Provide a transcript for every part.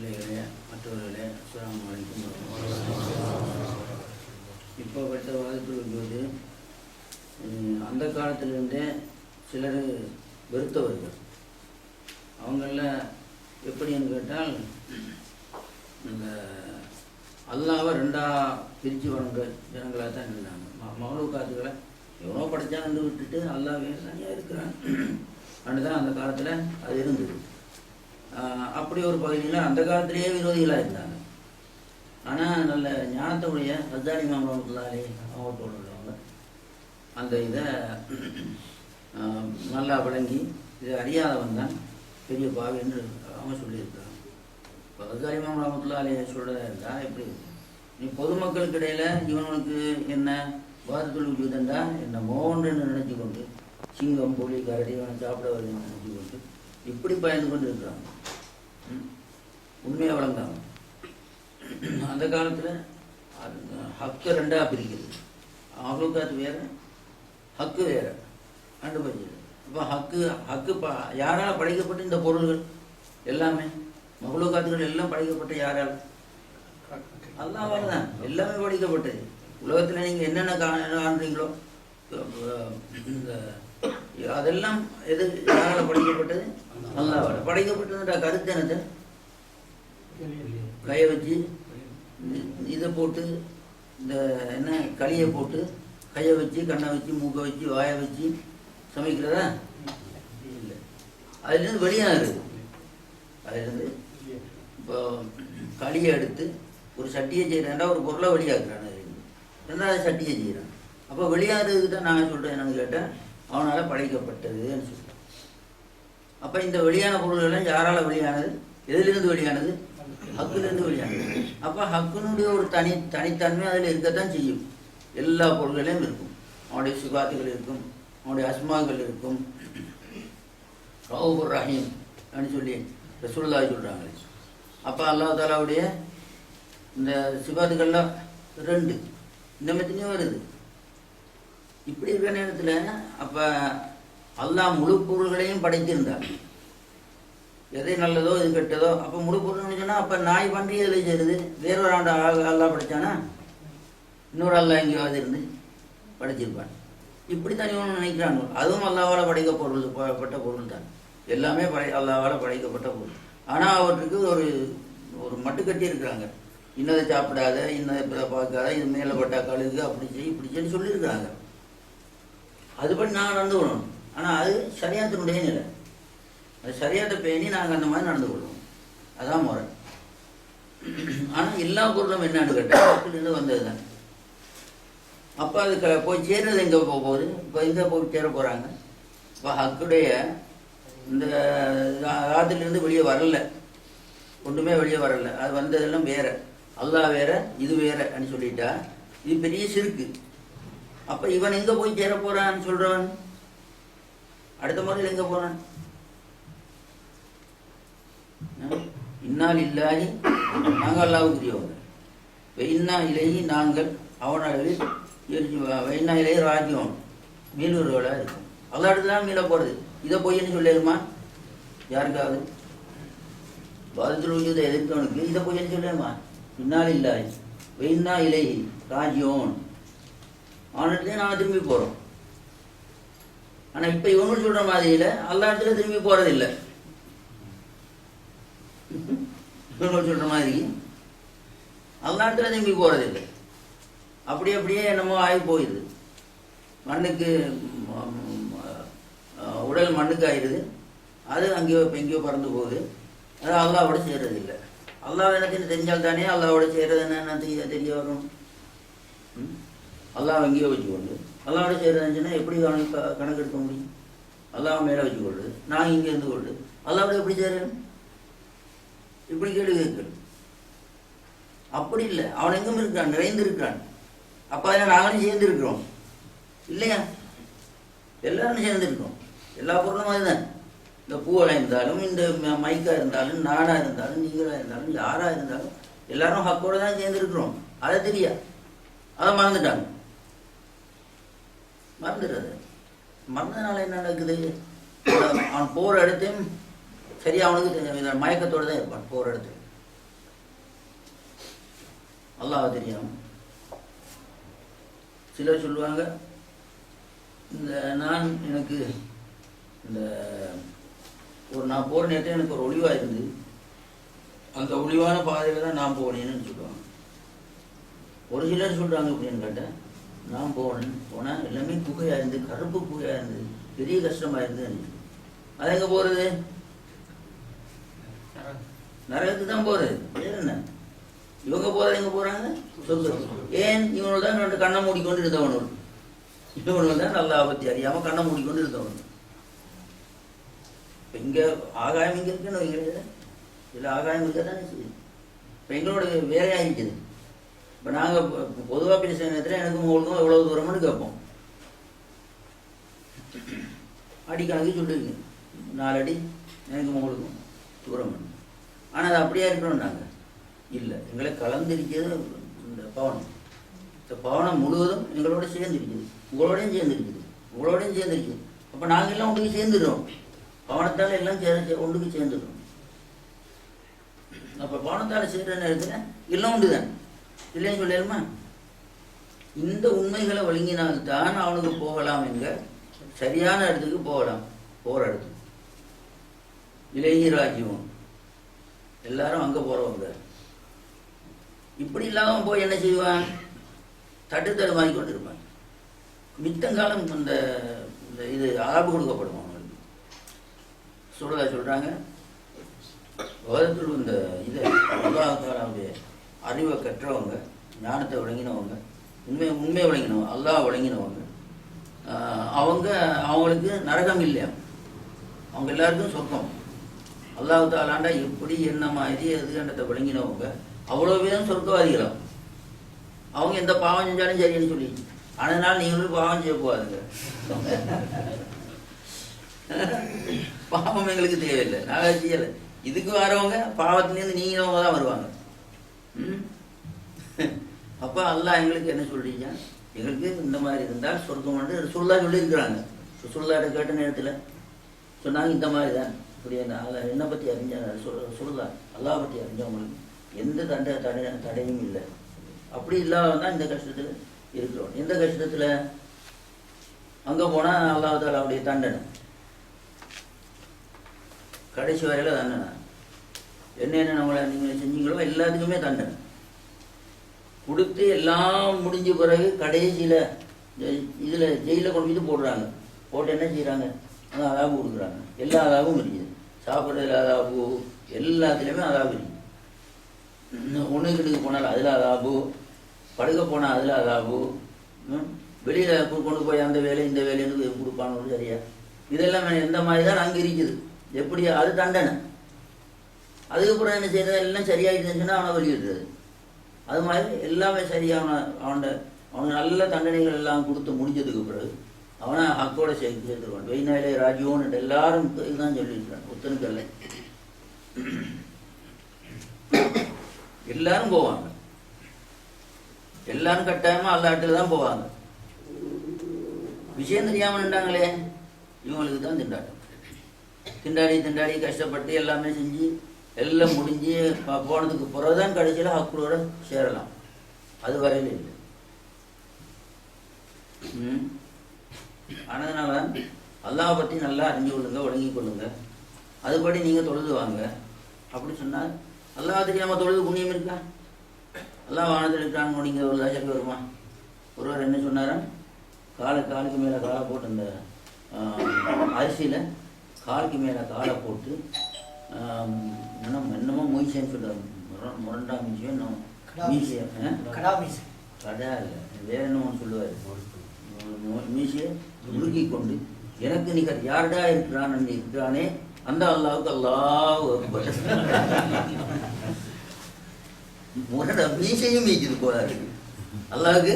பிள்ளைகளே மற்றவர்களே அஸ்லாம் அலைக்கும் இப்போ பட்ட வாதத்தில் போது அந்த காலத்திலிருந்தே சிலர் வெறுத்தவர்கள். அவங்கள எப்படின்னு கேட்டால் இந்த அல்லாவை ரெண்டா பிரித்து வணங்க ஜனங்களாக தான் இருந்தாங்க. மகளு காத்துக்களை எவ்வளோ படித்தான்னு விட்டுட்டு அல்லாவே தனியாக இருக்கிறான். அப்படின்னு தான் அந்த காலத்தில் அது இருந்தது. அப்படி ஒரு பகுதியில் அந்த காலத்திலேயே விரோதிகளாக இருந்தாங்க. ஆனால் நல்ல ஞானத்துடைய ரஜானி மாமல்லாலே அவங்களோட உள்ளவங்க அந்த இதை நல்லா விளங்கி இதை அறியாதவன் தான் பெரிய பாவி என்று அவங்க சொல்லியிருக்காங்க இப்போ ரஜானி மாமல்லாலே சொல்கிறதா இருந்தால் எப்படி நீ பொதுமக்களுக்கு இடையில் இவனுக்கு என்ன வாதத்துள் உஜூதண்டா என்ன மோன்னு நினைச்சு கொண்டு சிங்கம் புலி கரடி இவனை சாப்பிட வருதுன்னு நினச்சி கொண்டு இப்படி பயந்து கொண்டு இருக்கிறாங்க ம். உண்மையை வழங்காம அந்த காலத்தில் ஹக்கு ரெண்டாக பிரிக்குது அவளுக்காத்து வேறு ஹக்கு வேறு. ரெண்டு பஞ்சு இப்போ ஹக்கு ஹக்கு ப யாரால் படைக்கப்பட்ட இந்த பொருள்கள் எல்லாமே மகளுக்காத்துகள் எல்லாம் படைக்கப்பட்ட யாரால்? அல்லாவால் தான் எல்லாமே படைக்கப்பட்டது. உலகத்தில் நீங்கள் என்னென்ன கா- காண்றீங்களோ இந்த அதெல்லாம் எது யாரால் படைக்கப்பட்டது? அல்லாவால் படைக்கப்பட்டதுன்ற கருத்து என்னது? கையை வச்சு இதை போட்டு இந்த என்ன களியை போட்டு கையை வச்சு கண்ணை வச்சு மூக்கை வச்சு வாயை வச்சு சமைக்கிறதா? இல்லை. அதுலேருந்து வெளியாகுது அதுலேருந்து இப்போ களியை எடுத்து ஒரு சட்டியை செய்கிறாண்டா ஒரு பொருளை வெளியாக்குறான் அதுலேருந்து ரெண்டாவது சட்டியை செய்கிறான் அப்போ வெளியாகிறதுக்கு தான் நான் சொல்கிறேன் என்னன்னு கேட்டேன் அவனால் படைக்கப்பட்டதுன்னு சொல்லி அப்போ இந்த வெளியான பொருள்கள்லாம் யாரால் வெளியானது? எதிலிருந்து வெளியானது? ஹக்குலேருந்து வெளியானது. அப்போ ஹக்குனுடைய ஒரு தனி தனித்தன்மை அதில் இருக்கத்தான் செய்யும். எல்லா பொருள்களையும் இருக்கும். அவனுடைய சுகாத்துகள் இருக்கும். அவனுடைய அஸ்மாக்கள் இருக்கும். ரவுபுர் ரஹீம் அப்படின்னு சொல்லி ரசூல்லா சொல்கிறாங்க அப்போ அல்லாஹ் தாலாவுடைய இந்த சிபாத்துக்கள்லாம் ரெண்டு. இந்த மத்தினையும் வருது. இப்படி இருக்கிற நேரத்தில் அப்போ அல்லாஹ் முழு பொருள்களையும் படைத்திருந்தார் எதை நல்லதோ எது கெட்டதோ அப்போ முழு பொருள்னு சொன்னால் அப்போ நாய் பன்றி எதில் சேருது? வேறொரு ஆண்டு அல்லாஹ் படைச்சானா? இன்னொரு அல்லாஹ் எங்கேயாவது இருந்து படைச்சிருப்பான். இப்படி தான் இவன் நினைக்கிறாங்க. அதுவும் அல்லாவால் படைக்க பொருள் பட்ட பொருள் தான் எல்லாமே படை அல்லாவால் படைக்கப்பட்ட பொருள். ஆனால் அவற்றுக்கு ஒரு ஒரு மட்டு கட்டி இருக்கிறாங்க. இன்னதை சாப்பிடாத இன்னதை பார்க்காத இது மேலே பட்டா கழுகு அப்படி செய்ய இப்படி சொல்லி சொல்லியிருக்கிறாங்க. அதுபடி நான் நடந்து விடணும் ஆனால் அது சரியாத்தினுடைய நிலை. அது சரியாத பேணி நாங்கள் அந்த மாதிரி நடந்து கொள்வோம். அதான் முறை. ஆனால் எல்லா பொருளும் என்னன்னு கேட்டால் வந்தது தான் அப்போ அது போய் சேர்றது எங்கே போக போகுது? இப்போ எங்கே போய் சேர போகிறாங்க இப்போ ஹக்குடைய இந்த ராத்திரிலேருந்து வெளியே வரல. ஒன்றுமே வெளியே வரல. அது வந்ததெல்லாம் வேற. அல்லாஹ் வேற இது வேற அப்படின்னு சொல்லிட்டா. இது பெரிய சிறுக்கு. அப்போ இவன் எங்கே போய் சேர போகிறான்னு சொல்கிறவன் அடுத்த முறையில் எங்கே போறான்? இன்னால் இல்லாஹி நாங்கள் அல்லாவுக்குரியவங்க வெயின்னா இலேயி நாங்கள் அவனாலே வெயின்னா இலேயி ராஜ்யம் மீனவர்களாக இருக்கும். அல்லா இடத்துல தான் மீள போகிறது இதை பொய்ன்னு சொல்லிடுமா யாருக்காவது? பாதத்தில் உள்ளதை எதிர்த்தவனுக்கு இதை பொய்ன்னு சொல்லிடுமா இன்னால் இல்லாய் வெயின்னா இலை ராஜ்யம் அவனிடத்துலேயே நாங்கள் திரும்பி போகிறோம் ஆனால் இப்போ இவங்க சொல்கிற மாதிரியில் எல்லா இடத்துல திரும்பி போகிறதில்லை இவங்க சொல்ற மாதிரி அல்லாட்டில் திரும்பி போறதில்லை. அப்படி அப்படியே என்னமோ ஆகி போயிடுது. மண்ணுக்கு உடல் மண்ணுக்கு ஆயிடுது அது அங்கேயோ இப்போ எங்கேயோ பறந்து போகுது. அது அல்லாவோட சேர்றது இல்லை அல்லாஹ் எனக்கு தெரிஞ்சால் தானே அல்லாவோட சேர்றது என்னன்னு தெரிய தெரிய வரும். அல்லாஹ் எங்கேயோ வச்சுக்கொண்டு அல்லாவோட சேர்றதுன்னு எப்படி கணக்கு கணக்கெடுக்க முடியும்? அல்லாஹ் மேலே வச்சு கொள்ளு நான் இங்கே இருந்து கொள்ளு. அல்லாவோட எப்படி சேரணும் இப்படி கேள்வி கேட்கணும். அப்படி இல்லை. அவன் எங்கும் இருக்கான் நிறைந்திருக்கான் அப்போ அதில் நாங்களும் சேர்ந்துருக்கிறோம். இல்லையா? எல்லாரும் சேர்ந்துருக்கோம். எல்லா பொருளும் அதுதான். இந்த பூவலாக இருந்தாலும் இந்த மைக்காக மைக்கா இருந்தாலும் நானாக இருந்தாலும் நீங்களாக இருந்தாலும் யாராக இருந்தாலும் எல்லாரும் ஹக்கோட தான் சேர்ந்துருக்குறோம். அதை தெரியா? அதை மறந்துட்டாங்க. மறந்துடுறது. மறந்ததுனால என்ன நடக்குது? அவன் போகிற இடத்தையும் சரியா அவனுக்கு மயக்கத்தோடு தான் இருப்பான் போகிற இடத்துல அல்லாஹ் தெரியும். சிலர் சொல்லுவாங்க இந்த நான் எனக்கு இந்த ஒரு நான் போகிற நேரத்தில் எனக்கு ஒரு ஒளிவாக இருந்து அந்த ஒளிவான பாதையில் தான் நான் போனேன்னு சொல்லுவாங்க. ஒரு சிலர் சொல்கிறாங்க அப்படின்னு கேட்டேன். நான் போனேன். போனால் எல்லாமே குகையாக இருந்து கருப்பு குகையாக இருந்து பெரிய கஷ்டமாக இருந்து அது எங்கே போகிறது நரகத்துக்கு தான் போகிறது வேறு என்ன? இவங்க போகிறது எங்கே போகிறாங்க சொர்க்கத்துக்கு. ஏன்? இவனோட தான் ரெண்டு கண்ணை மூடிக்கொண்டு இருந்தவனோடு இவனோடு தான் நல்லா பற்றி அறியாமல் கண்ணை மூடிக்கொண்டு இருந்தவன். இப்போ இங்கே ஆகாயம் இங்கே இருக்குன்னு வைக்கிறது இதில் ஆகாயம் இருக்க தானே செய்யுது. இப்போ எங்களோட வேலையாக இருக்குது. இப்போ நாங்கள் பொதுவாக பேசுகிற நேரத்தில் எனக்கு உங்களுக்கும் எவ்வளோ தூரம்னு கேட்போம். அடிக்கணக்கு சொல்லுவீங்க நாலு அடி எனக்கு உங்களுக்கும் தூரம் ஆனால் அது அப்படியே இருக்கணும் நாங்கள் இல்லை. எங்களை கலந்திருக்கிறது இந்த பவனம். இந்த பவனம் முழுவதும் எங்களோட சேர்ந்துருக்குது. உங்களோடையும் சேர்ந்துருக்குது. உங்களோடையும் சேர்ந்துருக்குது. அப்போ நாங்கள் எல்லாம் ஒன்றுக்கு சேர்ந்துடுறோம். பவனத்தால் எல்லாம் சேர சே- ஒன்றுக்கு சேர்ந்துடுறோம். அப்போ பவனத்தால் சேர்ற நேரத்தில் எல்லாம் உண்டு தான் இல்லைன்னு சொல்லிடுமா இந்த உண்மைகளை ஒழுங்கினால்தான் அவனுக்கு போகலாம் என்க. சரியான இடத்துக்கு போகலாம். போகிற இடத்துக்கு. இளைஞர் ராஜ்யம் எல்லாரும் அங்கே போகிறவங்க இப்படி இல்லாமல் போய் என்ன செய்வான்? தட்டு தடுமாறி கொண்டிருப்பான். மித்தங்காலம் இந்த இந்த இது ஆபு கொடுக்கப்படும் அவங்களுக்கு சொல்றதா சொல்கிறாங்க உலகத்தில் இந்த இதை அல்லாஹாலாவுடைய அறிவை கற்றவங்க ஞானத்தை விளங்கினவங்க உண்மை உண்மை விளங்கினவங்க அல்லாஹ் விளங்கினவங்க அவங்க அவங்களுக்கு நரகம் இல்லையா? அவங்க எல்லாருக்கும் சொர்க்கம். அல்லாஹ் தாலாண்டா எப்படி என்ன மாதிரி எதுகண்டத்தை விளங்கினவங்க அவ்வளோ பேரும் சொர்க்கவாதிகளாம் அவங்க எந்த பாவம் செஞ்சாலும் சரின்னு சொல்லி. அதனால நீங்களும் பாவம் செய்ய போகாதுங்க. பாவம் எங்களுக்கு தேவையில்லை. நாங்கள் செய்யலை. இதுக்கு வரவங்க பாவத்திலேருந்து நீங்களவங்க தான் வருவாங்க. அப்போ அல்லாஹ் எங்களுக்கு என்ன சொல்றீங்க? எங்களுக்கு இந்த மாதிரி இருந்தால் சொர்க்கம் வந்து சொல்லா சொல்லியிருக்கிறாங்க. சுல்லாட்ட கேட்ட நேரத்தில் சொன்னாங்க இந்த மாதிரி தான். இப்படி என்ன என்னை பற்றி அறிஞ்ச சொல் சொல்லா அல்லாஹ் பற்றி அறிஞ்சவங்களுக்கு எந்த தண்டை தடை தடையும் இல்லை. அப்படி இல்லாமல் தான் இந்த கஷ்டத்தில் இருக்கிறோம். எந்த கஷ்டத்தில்? அங்கே போனால் அல்லாஹ் தாலாவுடைய தண்டனை. கடைசி வரையில் தண்டனை. என்னென்ன நம்மளை நீங்கள் செஞ்சீங்களோ எல்லாத்துக்குமே தண்டனை. கொடுத்து எல்லாம் முடிஞ்ச பிறகு கடைசியில் இதில் ஜெயிலில் கொண்டு போய் போடுறாங்க. போட்டு என்ன செய்கிறாங்க அதான் அதாபு கொடுக்குறாங்க. எல்லா அதாவும் இருக்குது. சாப்பிட்றதுல அதாபு எல்லாத்துலேயுமே அதாபு இருக்குது. உணவுகளுக்கு போனால் அதில் அதாபு படுக்க போனால் அதில் அதாபு வெளியில் கொண்டு போய் அந்த வேலை இந்த வேலைன்னு கொடுப்பான்னு சரியா. இதெல்லாம் எந்த மாதிரி தான் அங்கே இருக்குது எப்படி அது தண்டனை? அதுக்கப்புறம் என்ன செய்யறது எல்லாம் சரியாயிருந்துச்சுன்னா அவனை வெளியிடுறது அது மாதிரி எல்லாமே சரியான அவன்கிட்ட அவனுக்கு நல்ல தண்டனைகள் எல்லாம் கொடுத்து முடிஞ்சதுக்கு பிறகு அவனை ஹக்கோட சேர்த்து சேர்த்துருவான். வெயினாலே ராஜ்யோன்னு எல்லாரும் இதுதான் சொல்லியிருக்கான் ஒத்தனுக்கல்ல எல்லாரும் போவாங்க. எல்லாரும் கட்டாயமா அல்லாட்டில் தான் போவாங்க. விஷயம் தெரியாம நின்றாங்களே. இவங்களுக்கு தான் திண்டாட்டம். திண்டாடி திண்டாடி கஷ்டப்பட்டு எல்லாமே செஞ்சு எல்லாம் முடிஞ்சு போனதுக்கு போனதுக்கு பிறகுதான் கடைசியில் ஹக்குளோட சேரலாம். அது வரையில் இல்லை. ம். அதனால அல்லாஹ் பற்றி நல்லா அறிஞ்சு கொள்ளுங்க ஒழுங்கி கொள்ளுங்க. அதுபடி நீங்கள் தொழுது வாங்க. அப்படி சொன்னால் அல்லாஹ் தெரியாமல் தொழுது புண்ணியம் இருக்கா? அல்லாஹ் வானத்தில் இருக்கான்னு நீங்கள் ஒரு சக்தி வருமா? ஒருவர் என்ன சொன்னாரன் காலை காலுக்கு மேலே காலை போட்டு அந்த அரிசியில் காலுக்கு மேலே காலை போட்டு ஆம், என்னமோ மொய்சேன்னு சொல்லுவாங்க. முரண் முரண்டா மீசியம் என்னமோ மீசியம் ஆ? கடாமிஸ் கடா இல்லை வேற என்னமோ சொல்லுவார். மீசியை உருக்கி கொண்டு எனக்கு நிகர் யார்டா இருக்கிறான் இருக்கிறானே அந்த அல்லாவுக்கு அல்லாஹ் முரட மீசையும் மீக்குது போல இருக்கு அல்லாவுக்கு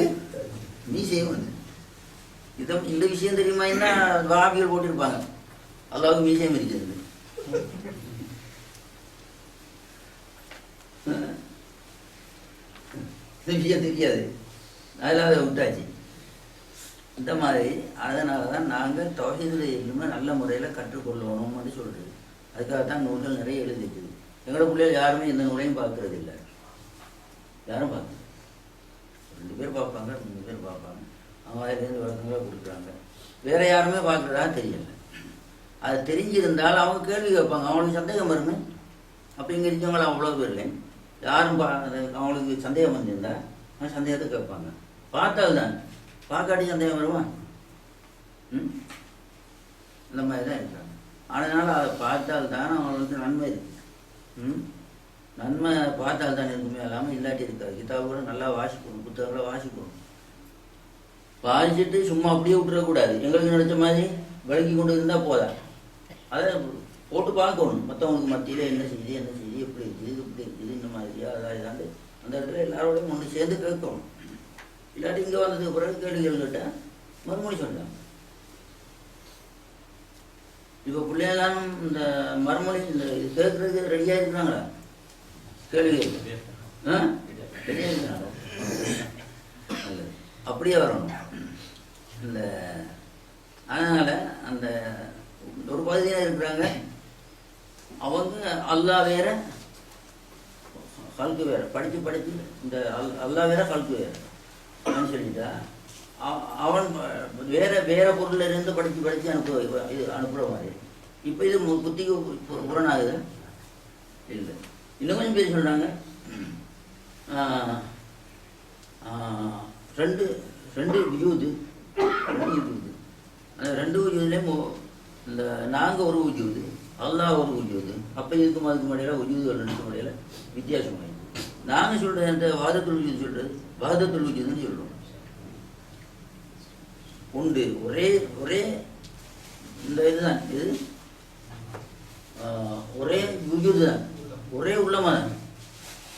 மீசையும் வந்து இதை இந்த விஷயம் தெரியுமா? என்ன வாபிகள் போட்டிருப்பாங்க. அல்லாவுக்கு மீசையும் இருக்குது இந்த விஷயம் தெரியாது. அதெல்லாம் அதை விட்டாச்சு. இந்த மாதிரி அதனால தான் நாங்கள் தொகையில் இன்னும் நல்ல முறையில் கற்றுக்கொள்ளணும்னு சொல்கிறது அதுக்காக தான் நூல்கள் நிறைய எழுதிக்குது எங்களோட பிள்ளைகள் யாருமே எந்த நூலையும் பார்க்கறது இல்லை யாரும் பார்க்கறது ரெண்டு பேர் பார்ப்பாங்க மூணு பேர் பார்ப்பாங்க. அவங்க அதுலேருந்து விளக்கங்களை கொடுக்குறாங்க. வேற யாருமே பார்க்குறதா தெரியல. அது தெரிஞ்சிருந்தால் அவங்க கேள்வி கேட்பாங்க. அவங்களுக்கு சந்தேகம் வருமே? அப்போ இங்கே அவ்வளோ பேர் இல்லை யாரும் பா அவங்களுக்கு சந்தேகம் வந்திருந்தா சந்தேகத்தை கேட்பாங்க. பார்த்தால் தான் பார்க்காட்டி சந்தேகம் வருவான் ம்? இந்த மாதிரி தான் இருக்காங்க. அதனால் அதை பார்த்தால் தான் அவங்களுக்கு நன்மை இருக்கு. ம்? நன்மை பார்த்தால் தான் இருக்குமே இல்லாமல் இல்லாட்டி இருக்காது. கிதாபு கூட நல்லா வாசிக்கணும். புத்தகங்களை வாசிக்கணும். வாசிச்சுட்டு சும்மா அப்படியே விட்டுறக்கூடாது. எங்களுக்கு நினைச்ச மாதிரி விளக்கி கொண்டு இருந்தால் போதா அதை போட்டு பார்க்கணும். மற்றவங்களுக்கு மத்தியில் என்ன செய்யுது என்ன செய்யுது எப்படி இருக்குது இது இப்படி இருக்குது இந்த மாதிரியா அதான் இதாண்டு அந்த இடத்துல எல்லாரோடையும் ஒன்று சேர்ந்து கேட்கணும். இல்லாட்டி இங்கே வந்ததுக்கு பிறகு கேள்விகள் கேட்டால் மறுமொழி சொல்லலாம் இப்போ பிள்ளைங்களாம் இந்த மறுமொழி இந்த இது கேட்கறதுக்கு ரெடியாக இருக்கிறாங்களா? கேள்வி ஆ? ரெடியாக இருக்கிறாங்களா? அப்படியே வரணும். இந்த அதனால் அந்த ஒரு பகுதியாக இருக்கிறாங்க. அவங்க அல்லாஹ் வேற கல்கு வேற படித்து படித்து இந்த அல் அல்லாஹ் வேற கல்கு வேற. அப்படின்னு சொல்லிட்டா? அவ- அவன் வேற வேற பொருள்ல இருந்து படித்து படித்து அனுப்ப இது அனுப்புகிற மாதிரி இப்போ இது மு- புத்திக்கு புறனாகுது. இல்லை. இன்னும் கொஞ்சம் பேர் சொல்கிறாங்க ரெண்டு ரெண்டு வியூது ரெண்டு வியூது அந்த ரெண்டு வியூதுலேயும் இந்த நாங்கள் ஒரு உஜூது அல்லாஹ் ஒரு உஜூது அப்போ இதுக்கும் அதுக்கு முறையில் உஜூது ரெண்டுக்கும் முடியல வித்தியாசம் நாங்கள் சொல்கிறது என்ற வாதத்துள் உஜூது சொல்கிறது வாதத்துள் உஜூதுன்னு சொல்கிறோம் உண்டு ஒரே ஒரே இந்த இதுதான் இது ஒரே உஜூது தான் ஒரே உள்ளமா தான்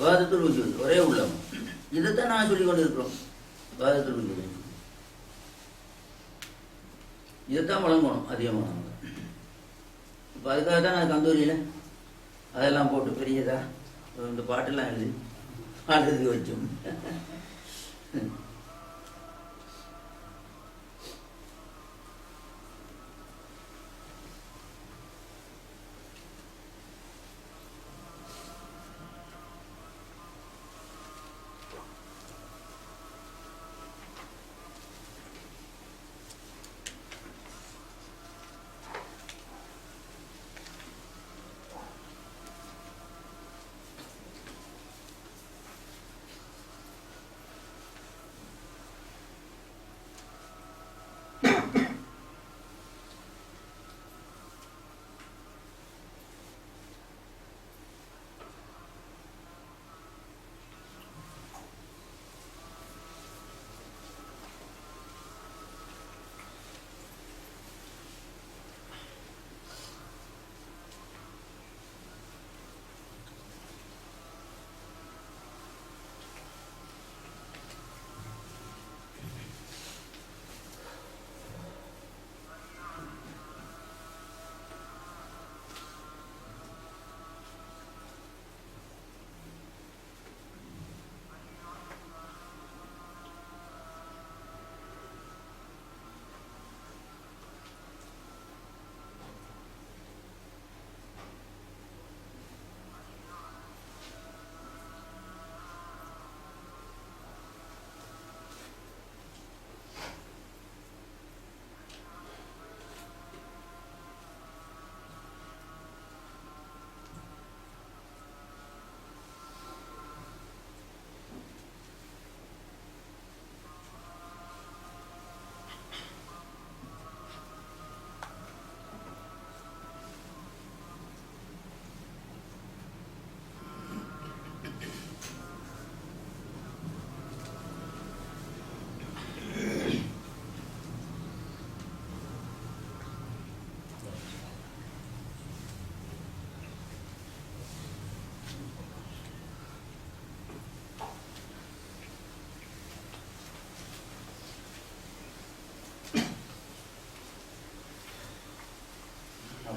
வாதத்துள் உஜூது ஒரே உள்ளம். இதைத்தான் நாங்கள் சொல்லி கொண்டு இருக்கிறோம் வாதத்துள் உஜூது இதைத்தான் வழங்கணும் அதிகமாக. இப்போ அதுக்காக தான் நான் கந்தூரியில் அதெல்லாம் போட்டு பெரியதா இந்த பாட்டெல்லாம் எழுதி Ahora digo yo.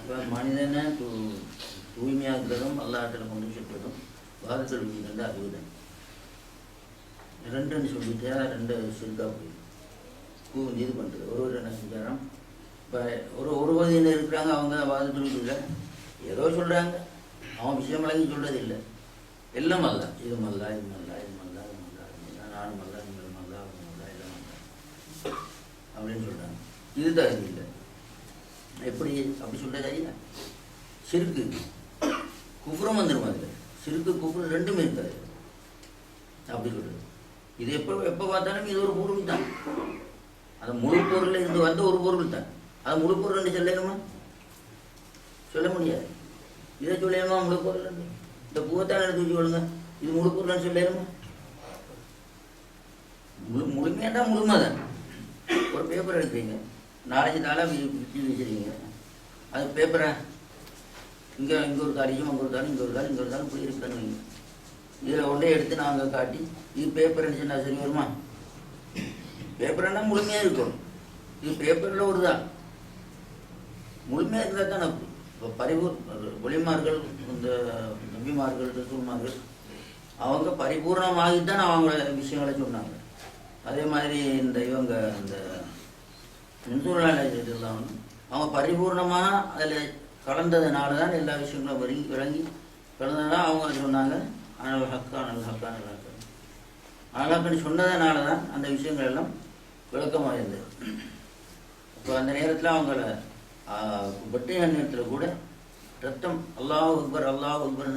இப்போ மனிதனை தூ தூய்மையாக்குறதும் அல்லாட்டில் கொண்டு செல்வதும் பாரத்தில் வந்து அறிவுதான் ரெண்டுன்னு சொல்லிட்டா ரெண்டு சிறுக்கா போய். கூ இது பண்ணுறது ஒரு ஒரு என்ன செஞ்சாராம்? இப்போ ஒரு ஒரு வகையினர் இருக்கிறாங்க அவங்க வாதத்தில் இல்லை. ஏதோ சொல்கிறாங்க அவன் விஷயம் விளங்கி சொல்கிறது இல்லை எல்லாம் அல்ல. இது மல்லா இது மல்லா இது மல்லா இது மல்லா இது மல்லா. நானும் மல்லா நீங்கள் மல்லா அப்படின்னு சொல்கிறாங்க இது. தகுதி இல்லை எப்படி அப்படி சொல்ற சிறுக்கு குப்புறம் வந்துடும் அதில். சிறுக்கு குப்புறம் ரெண்டுமே இருக்காது. அப்படி சொல்றது. இது எப்போ எப்போ பார்த்தாலும் இது ஒரு பொருள் தான். அது முழு பொருளில் இருந்து வந்த ஒரு பொருள் தான். அது முழு ரெண்டு சொல்லணுமா? சொல்ல முடியாது. இதை சொல்லணுமா முழு பொருள் இந்த பூவத்தான் எடுத்து வச்சு கொள்ளுங்க. இது முழு பொருள்னு சொல்லணுமா? முழு முழுமையாட்டா முழுமை தான் ஒரு பேப்பர் எடுக்கிறீங்க. நாலஞ்சு நாளாக விரிச்சு வச்சுருக்கீங்க. அது பேப்பரை இங்கே இங்கே ஒரு காரியம் அங்கே ஒரு காரியம் இங்கே ஒரு காரியம் இங்கே ஒரு காரியம் இப்படி இருக்குன்னு வைங்க. இதில் ஒன்றே எடுத்து நாங்கள் காட்டி இது பேப்பர்னு சொன்னால் சரி வருமா? பேப்பர்னா முழுமையாக இருக்கும். இது பேப்பரில் ஒரு தான் முழுமையாக இருந்தால் தான் இப்போ பரிபூர் ஒளிமார்கள் இந்த நம்பிமார்கள் ரசூல்மார்கள் அவங்க பரிபூர்ணமாகித்தான் அவங்கள விஷயங்களை சொன்னாங்க. அதே மாதிரி இந்த இவங்க இந்த முன்சூழலாம் அவங்க பரிபூர்ணமாக அதில் கலந்ததுனால தான் எல்லா விஷயங்களும் விளங்கி விளங்கி கலந்ததுனால அவங்க சொன்னாங்க. அனல் ஹக்கா அனல் ஹக்கா அனல் ஹக்கா. அனல் சொன்னதுனால தான் அந்த விஷயங்கள் எல்லாம் விளக்கமாக இருந்தது இப்போ அந்த நேரத்தில் அவங்கள வெட்டை நேரத்தில் கூட ரத்தம் அல்லாஹ் அக்பர் அல்லாஹ் அக்பர்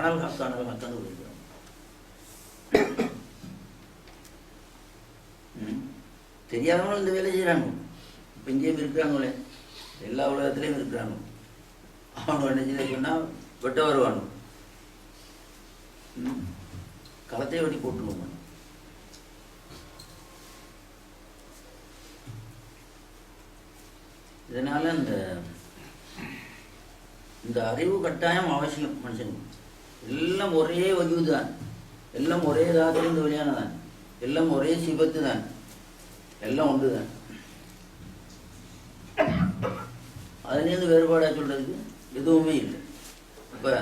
அனல் ஹக்கா அனல் ஹக்கான்னு விடுக்கிறோம் தெரியாதவங்களும் இந்த வேலை செய்கிறாங்க எங்கேயும் இங்கேயும் இருக்கிறாங்களே எல்லா உலகத்துலேயும் இருக்கிறாங்க அவனுக்கு என்ன செய்ய சொன்னால் வெட்ட வருவானு. களத்தை வெட்டி போட்டுருவோம் இதனால இந்த இந்த அறிவு கட்டாயம் அவசியம் மனுஷனுக்கு. எல்லாம் ஒரே வஜூது தான் எல்லாம் ஒரே தாத்திலிருந்து வெளியானதான் எல்லாம் ஒரே சிபத்து தான் எல்லாம் ஒன்று தான் அதுலேருந்து வேறுபாடாக சொல்கிறதுக்கு எதுவுமே இல்லை. இப்போ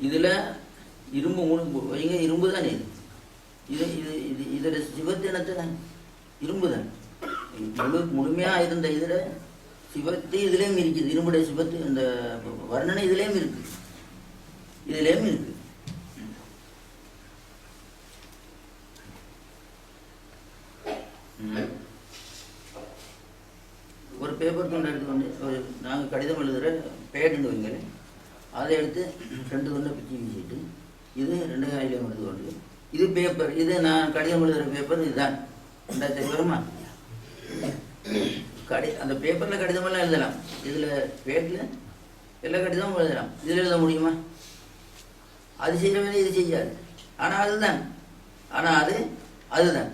இதில் இரும்பு மூணு வைங்க இரும்பு தானே இது? இது இது இது இதோட சிவத்து இரும்பு தான்? முழு முழுமையாக இருந்த இதில் சிவத்து இதுலேயும் இருக்குது. இரும்புடைய சிவத்து இந்த வர்ணனை இதுலேயும் இருக்கு இதுலேயும் இருக்கு ம். ஒரு பேப்பர் துண்டை எடுத்து வந்து ஒரு நாங்கள் கடிதம் எழுதுகிற பேடுன்னு வைங்களேன் அதை எடுத்து ரெண்டு துண்டை பிச்சு வீசிட்டு இது ரெண்டு காயிலையும் எடுத்து கொண்டு இது பேப்பர் இது நான் கடிதம் எழுதுகிற பேப்பர் இதுதான். ரெண்டாயிரத்தி வருமா கடி அந்த பேப்பரில் கடிதமெல்லாம் எழுதலாம். இதில் பேட்டில் எல்லா கடிதமும் எழுதலாம். இதில் எழுத முடியுமா? அது செய்கிற வேலை இது செய்யாது. ஆனால் அதுதான். ஆனால் அது அதுதான்.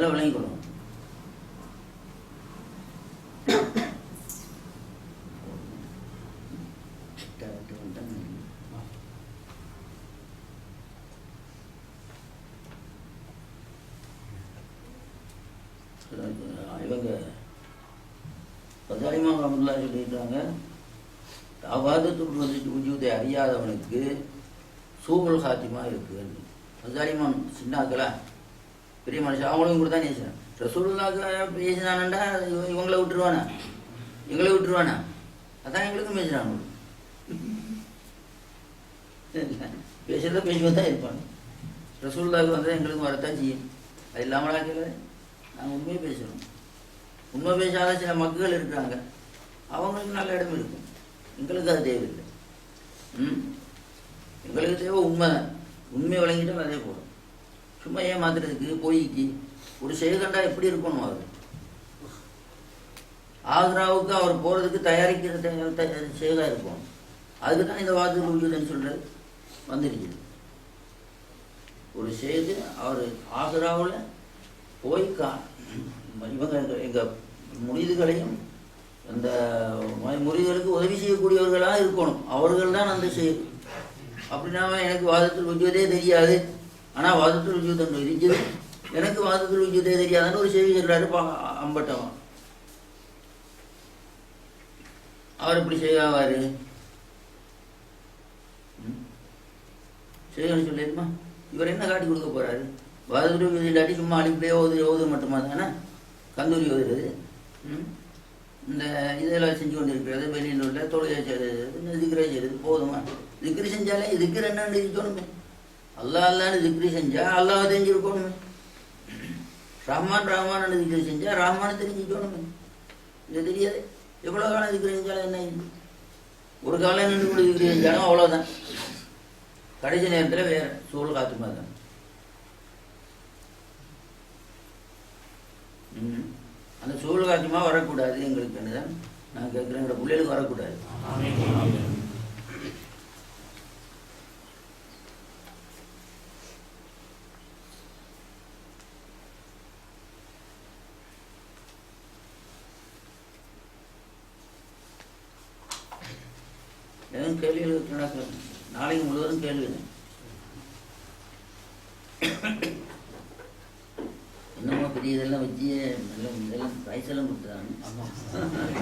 அதில் விளங்கிக்கணும் இவங்க பதாரிமா ரமல்லா சொல்லியிருக்காங்க அவாதத்துள் வந்துட்டு உஜூதை அறியாதவனுக்கு சூழல் சாத்தியமா இருக்குன்னு பதாரிமான் சின்னாக்கலாம் பெரிய மனுஷன். அவங்களும் கூட தான் பேசுகிறேன் ரசூலுல்லாக்கு பேசினானண்டா இவங்களை விட்டுருவானா? எங்களை விட்டுருவானா? அதான் எங்களுக்கும் பேசுகிறாங்க பேசுறத பேசுவது தான் இருப்பாங்க ரசூலுல்லாக்கு வந்தால் எங்களுக்கும் வரத்தான் செய்யும். அது இல்லாமலாம் கேட்கல நாங்கள் உண்மையை பேசுகிறோம் உண்மை பேசாத சில மக்கள் இருக்கிறாங்க அவங்களுக்கு நல்ல இடம் இருக்கும். எங்களுக்கு அது தேவையில்லை. ம்? எங்களுக்கு தேவை உண்மை தான் உண்மையை வழங்கிட்டால் அதே போதும். சும்மா ஏமாத்துறதுக்கு பொய்க்கு ஒரு செய்கண்டா எப்படி இருக்கணும் அவர் ஆக்ராவுக்கு அவர் போகிறதுக்கு தயாரிக்கிற செய்கா இருக்கும். அதுக்கு தான் இந்த வாது உயுதுன்னு சொல்கிறது வந்துருக்குது. ஒரு செய்து அவர் ஆக்ராவில் போய் கா இவங்க எங்க- முறிதுகளையும் அந்த ம- முறிதுகளுக்கு உதவி செய்யக்கூடியவர்களாக இருக்கணும். அவர்கள் தான் அந்த செய்தி அப்படின்னா எனக்கு வாதத்தில் உஜ்வதே தெரியாது. ஆனால் வாதத்தில் உஜ்வதம் இருக்குது எனக்கு வாதத்தில் உஜ்வதே தெரியாதுன்னு ஒரு செய்தி சொல்றாரு பா அம்பட்டவன் அவர் இப்படி செய்வாரு செய்யணும் சொல்லியிருமா இவர் என்ன காட்டி கொடுக்க போறாரு வாதத்தில் உஜ்வதம் இல்லாட்டி சும்மா அடிப்படையே ஓது ஓது மட்டுமா தானே கந்தூரி ஓதுறது இந்த இதெல்லாம் செஞ்சு கொண்டிருக்கிறது வெளியில் உள்ள தொழுகை செய்கிறது திக்ரை செய்கிறது போதுமா திக்ரி செஞ்சாலே திக்ர் என்னன்னு இருக்கணுமே அல்லா அல்லான்னு திக்ரி செஞ்சா அல்லாஹ் தெரிஞ்சிருக்கணுமே ரஹ்மான் ரஹ்மான் திக்ரி செஞ்சா ரஹ்மான் தெரிஞ்சுக்கணுமே. இது தெரியாது. எவ்வளோ காலம் திக்ரி செஞ்சாலும் என்ன ஒரு காலம் நின்று கூட திக்ரி செஞ்சாலும் அவ்வளோதான் கடைசி நேரத்தில் வேற சூழல் காத்து மாதிரி ம். அந்த சூழல் காட்சியமாக வரக்கூடாது எங்களுக்கு தான் நான் கேட்குறேன் எங்களோட பிள்ளைகளுக்கு வரக்கூடாது எதுவும் கேள்விகள் இருக்குன்னா கேளுங்க. நாளைக்கு முழுவதும் கேள்வி தான் என்னமோ பெரிய இதெல்லாம் வச்சு எல்லாம் இதெல்லாம் ப்ரைஸ் எல்லாம் கொடுத்தாங்க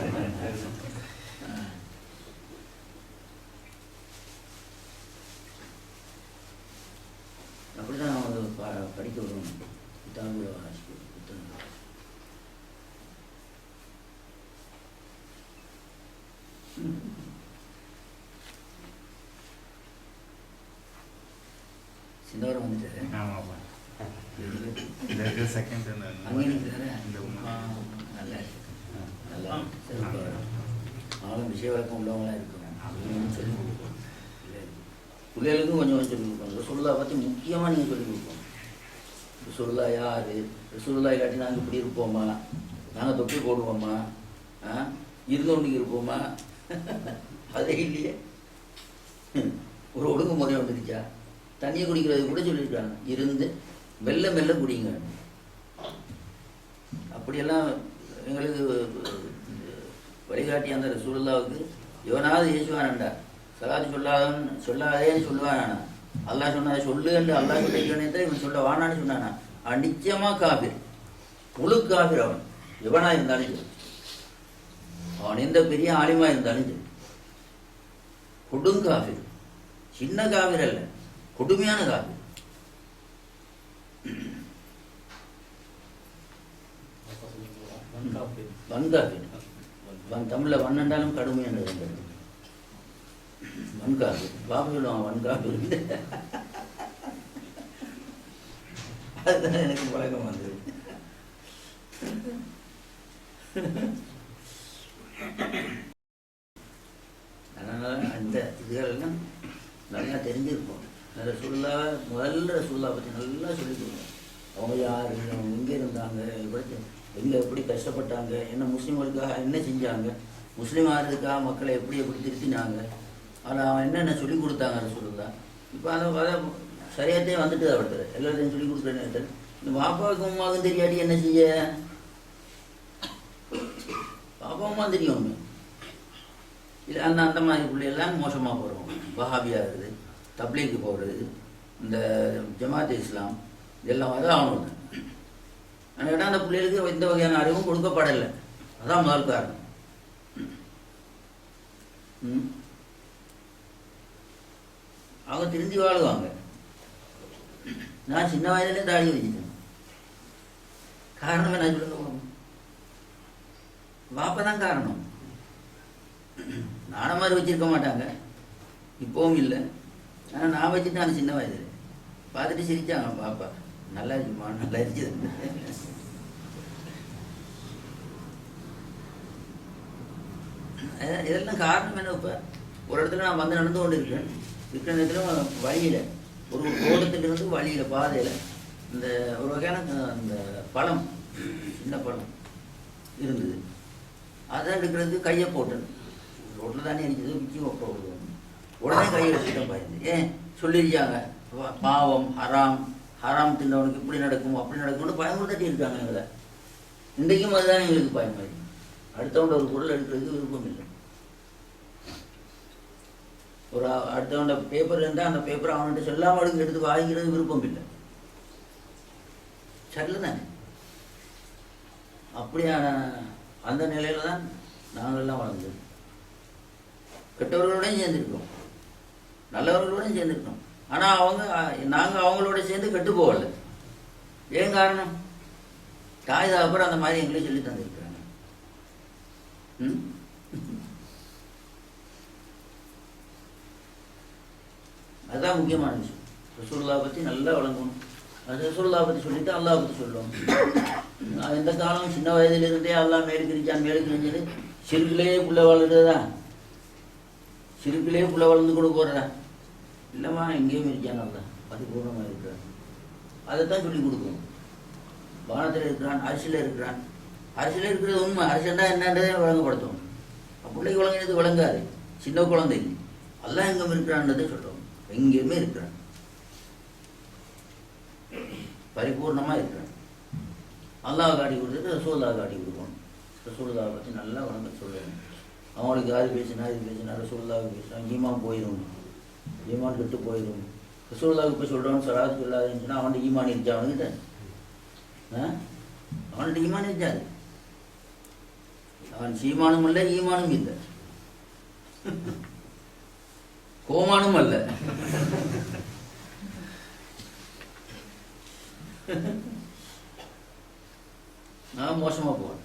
அப்படிதான் அவங்க ப- படிக்க வருவோம் புத்தகங்களை வாசிக்க புத்தகங்கள் சின்னவரம் வந்துட்டாரு ஆமாப்பா இதற்கு செகண்ட் அங்கே நிற்கிறாரு இந்த நல்லா இருக்கு. நல்லா ஆளும் விஷய வழக்கம் உள்ளவங்களா இருக்கணும் அப்படின்னு சொல்லி இல்லை. பிள்ளைகளுக்கும் கொஞ்சம் கொஞ்சம் சொல்லி கொடுக்கணும் ரசூல்லா பற்றி முக்கியமாக நீங்கள் சொல்லி கொடுக்கணும் ரசூல்லா யார்? ரசூல்லா இல்லாட்டி நாங்கள் இப்படி இருப்போமா? நாங்கள் தொப்பி போடுவோமா? ஆ? இருந்தோண்டுக்கு இருப்போமா? அதே இல்லையே. ஒரு ஒழுங்குமுறை வந்துருச்சா? தண்ணியை குடிக்கிறது கூட சொல்லியிருக்காங்க. இருந்து மெல்ல மெல்ல குடிங்க. அப்படியெல்லாம் எங்களுக்கு வழிகாட்டி அந்த சூழலாவுக்கு இவனாவது ஏசுவானண்டா சலாதி சொல்லாதவன் சொல்லாதேன்னு சொல்லுவானா அல்லாஹ் சொன்னதை சொல்லு என்று அல்லாஹ் சொல்லிக்கிறனே இவன் சொல்ல வானான்னு சொன்னானா? அவன் நிச்சயமா காபிர். முழு காபிர் அவன். எவனா இருந்தாலும் சரி. அவன் எந்த பெரிய ஆலிமா இருந்தாலும் சரி. கொடுங்காபிர் சின்ன காவிர் அல்ல. கொடுமையான காவிர் வன்காபிர் வன் தமிழில் வன்னண்டாலும் கடுமையானது வன்காபிர் பாபு சொல்லுவான் வன்காபிர் அதுதான் எனக்கு பழக்கம் வந்தது. அதனால அந்த இதுகளெல்லாம் நல்லா தெரிஞ்சிருப்போம் ரசூல்லா சுல்லா முதல்ல சுல்லா பற்றி நல்லா சொல்லிக்கொடுங்க அவங்க யார்? அவங்க எங்கே இருந்தாங்க? எப்படி எங்கே எப்படி கஷ்டப்பட்டாங்க? என்ன முஸ்லீம்களுக்காக என்ன செஞ்சாங்க? முஸ்லீம் ஆகிறதுக்காக மக்களை எப்படி எப்படி திருத்தினாங்க? அதில் அவன் என்னென்ன சொல்லி கொடுத்தாங்க ரசூல்லா இப்போ அதை அதை சரியாத்தே வந்துட்டு ஒருத்தர். எல்லாத்தையும் சொல்லி கொடுக்குறேன்னு இந்த பாப்பாவுக்கும் அம்மாவுக்கும் தெரியாட்டி என்ன செய்ய? பாப்பா அம்மா தெரியும் இல்லை அந்த அந்த மாதிரி பிள்ளையெல்லாம் மோசமாக போகிறோம் இருக்குது. தப்லீக்கு போகிறது இந்த ஜமாத் இஸ்லாம் இதெல்லாம் வந்து ஆகணும். ஆனால் அந்த பிள்ளைகளுக்கு எந்த வகையான அறிவும் கொடுக்கப்படலை. அதான் முதல் காரணம். ம். அவங்க திருந்தி வாழுவாங்க. நான் சின்ன வயதுலேயே தாடி வச்சுட்டேன் காரணம் என்ன சொல்லுங்க பாப்போம். தான் காரணம். நானும் மாதிரி வச்சிருக்க மாட்டாங்க. இப்போவும் இல்லை. ஆனால் நான் வச்சுட்டேன் அந்த சின்ன வயது. பார்த்துட்டு சிரிச்சாங்க பாப்பா நல்லா இருக்குமா? நல்லா இருக்குது. இதெல்லாம் காரணம் என்ன இப்போ? ஒரு இடத்துல நான் வந்து நடந்து கொண்டு இருக்கேன் இருக்கிற நேரத்தில் வழியில் ஒரு ஓட்டத்திலிருந்து வழியில் பாதையில் இந்த ஒரு வகையான அந்த பழம் சின்ன பழம் இருந்தது. அதான் எடுக்கிறது கையை போட்டேன். ரோட்டில் தானே இருக்குது விக்கி போடுவோம் உடனே கையை எடுத்துட்டேன் பயந்து ஏன்? சொல்லியிருக்காங்க. பாவம் ஹராம் ஹராம் தின்னவனுக்கு இப்படி நடக்கும் அப்படி நடக்கும்னு பயமுறுத்தி இருக்காங்க எங்களை. இன்றைக்கும் அதுதான் எங்களுக்கு பயமாயி அடுத்தவங்க ஒரு பொருள் எடுக்கிறதுக்கு விருப்பம் இல்லை. ஒரு அடுத்தவங்க பேப்பர் இருந்தால் அந்த பேப்பர் அவன்கிட்ட சொல்லாம எடுத்து எடுத்து வாங்கிக்கிறது விருப்பம் இல்லை. சரிதானே அப்படியான அந்த நிலையில தான் நாங்கள்லாம் வளர்ந்தது. கெட்டவர்களோடையும் சேர்ந்துருக்கோம். நல்லவர்களோடையும் சேர்ந்துருக்கோம் ஆனால் அவங்க நாங்கள் அவங்களோட சேர்ந்து கெட்டு போகல ஏன் காரணம்? தாய் தகப்பர் அந்த மாதிரி எங்களுக்கு சொல்லி தந்திருக்கிறாங்க. ம்? அதுதான் முக்கியமான விஷயம். ரசூல்லா பற்றி நல்லா வழங்கணும் அது ரசூல்லா பற்றி சொல்லிட்டு அல்லாஹ் பற்றி சொல்லுவோம் அது எந்த காலம் சின்ன வயதிலிருந்தே அல்லாஹ் மேலுக்கு இருக்கான் மேலுக்கு இருந்துட்டு சிறுக்கிலேயே புள்ள வளருதா சிறுக்கிலேயே புள்ள வளர்ந்து கொடுக்க போடுறா இல்லைம்மா எங்கேயும் இருக்கான் அல்ல பரிபூர்ணமாக இருக்கிறான். அதைத்தான் சொல்லி கொடுக்கும். வானத்தில் இருக்கிறான் அரிசியில் இருக்கிறான். அரிசியில் இருக்கிறது உண்மை. அரிசின்னா என்னன்றதே வழங்கப்படுத்தும் பிள்ளைக்கு வழங்கினது விளங்காது. சின்ன குழந்தை. எல்லாம் எங்கும் இருக்கிறான்றதை சொல்கிறோம் எங்கேயுமே இருக்கிறான். பரிபூர்ணமாக இருக்கிறான். அல்லாஹ் காட்டி கொடுத்துட்டு ரசூல்லா காட்டி கொடுக்கணும். ரசூல்லா பற்றி நல்லா வணக்கம் சொல்லுவேன் அவங்களுக்கு அது பேசினா இது பேசினா ரசூல்லாவுக்கு பேசினா ஈமான் போயிடும் ஈமான் கெட்டு போயிடும் ரசூல்லாவுக்கு போய் சொல்கிறவன் சொல்லாது சொல்லாதுன்னு சொன்னால் அவன்கிட்ட ஈமான் இருந்துச்சு அவனுக்கிட்ட? ஆ? அவன்கிட்ட ஈமான் இருக்காது. அவன் சீமானும் இல்லை ஈமானும் இல்லை. கோமானும் அல்ல. நான் மோசமாக போவேன்.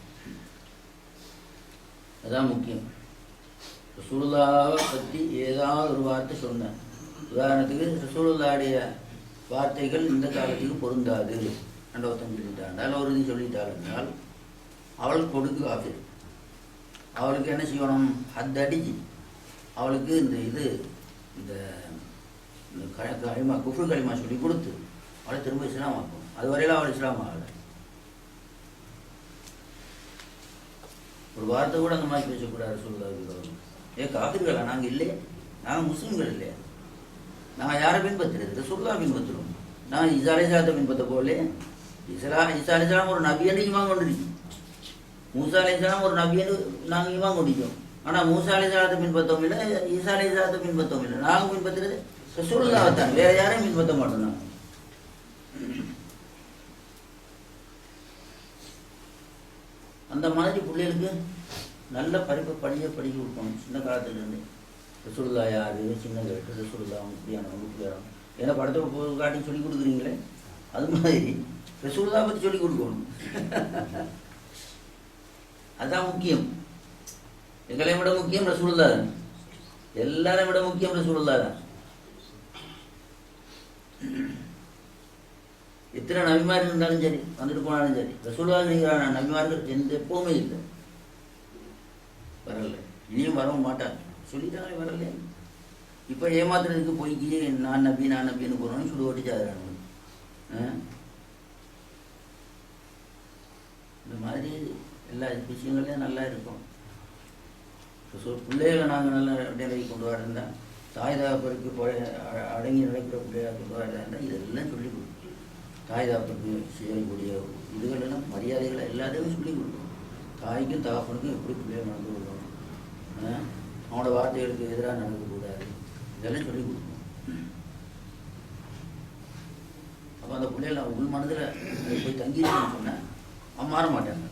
அதான் முக்கியம். ரசூலுல்லாவை பற்றி ஏதாவது ஒரு வார்த்தை சொன்னேன். உதாரணத்துக்கு ரசூலுல்லாடைய வார்த்தைகள் இந்த காலத்துக்கு பொருந்தாது என்ற ஒருத்தன் சொல்லிட்டாண்டால் ஒரு இது சொல்லிட்டாள் என்றால் அவள் கொடுக்கு காஃபிர். அவளுக்கு என்ன செய்யணும்? ஹத் அவளுக்கு இந்த இது இந்த இந்த களிமா குஃப்ரு களிமா சொல்லி கொடுத்து அவளை திரும்ப இஸ்லாம் ஆக்கும் அதுவரையில அவள் இஸ்லாம் ஆகலை. ஒரு வார்த்தை கூட அந்த மாதிரி பேசக்கூடாது சொல்லுவாங்க ஏ காதுங்களா நாங்கள் இல்லையே? நாங்கள் முஸ்லீம்கள் இல்லையா? நாங்கள் யாரை பின்பற்றுறது? ரசூல்லா பின்பற்றுறோம். நான் இசாலிசாத்த பின்பற்ற போலே இஸ்லா இசா ஒரு நபியன்னு இவாங்க கொண்டிருக்கோம். மூசா அலிஸ்லாம் ஒரு நபியன்னு நாங்கள் இவாங்க கொண்டிருக்கோம் ஆனால் மூசா அலிசாலத்தை பின்பற்றவும் இல்லை ஈசா அலிசாலத்தை பின்பற்றவும் இல்லை. நாங்கள் பின்பற்றுறது ரசூலுல்லாவை தான். வேற யாரையும் பின்பற்ற மாட்டோம் நாங்கள் அந்த மாதிரி பிள்ளைகளுக்கு நல்ல படிப்பை படிய படிக்க கொடுக்கணும். சின்ன காலத்துலேருந்து. ரசுல்லா யாரு? சின்ன கேட்டு ரசுல்லா அவங்க இப்படியானவங்க ஏன்னா படத்தை போ காட்டி சொல்லி கொடுக்குறீங்களே? அது மாதிரி. ரசூல்லா பற்றி சொல்லி கொடுக்கணும். அதுதான் முக்கியம். எங்களையும் விட முக்கியம் ரசூல்லா தான். எல்லாரையும் விட முக்கியம் ரசூல்லா தான். எத்தனை நபிமார்கள் இருந்தாலும் சரி வந்துட்டு போனாலும் சரி ரசூலுல்லாங்கிற நபிமார்கள் எந்த எப்பவுமே இல்லை. இனியும் வரவும் மாட்டார். சொல்லிட்டாங்களே வரல இப்போ ஏமாத்துறதுக்கு போய்க்கு நான் நபி நான் நபின்னு போகிறோன்னு சுடு ஓட்டி இந்த மாதிரி எல்லா விஷயங்களையும் நல்லா இருக்கும். ஸோ பிள்ளைகளை நாங்கள் நல்ல நிலைக்கு கொண்டு வரந்தா தாய் தாப்பருக்கு அடங்கி நடக்கிற பிள்ளையாக கொண்டு வரதா இதெல்லாம் சொல்லி கொடுக்கும் தாய் தாப்பருக்கு செய்யக்கூடிய இதுகள் எல்லாம் மரியாதைகளை எல்லாத்தையும் சொல்லி கொடுக்கணும். தாய்க்கும் தாப்பனுக்கும் எப்படி பிள்ளைகள் நடந்து அவனோட வார்த்தைகளுக்கு எதிராக நடக்கக்கூடாது இதெல்லாம் சொல்லி கொடுக்கணும். அப்போ அந்த பிள்ளைகள் உள் மனதில் போய் தங்கிருக்கணும்னு சொன்னேன் அவன் மாற மாட்டாங்க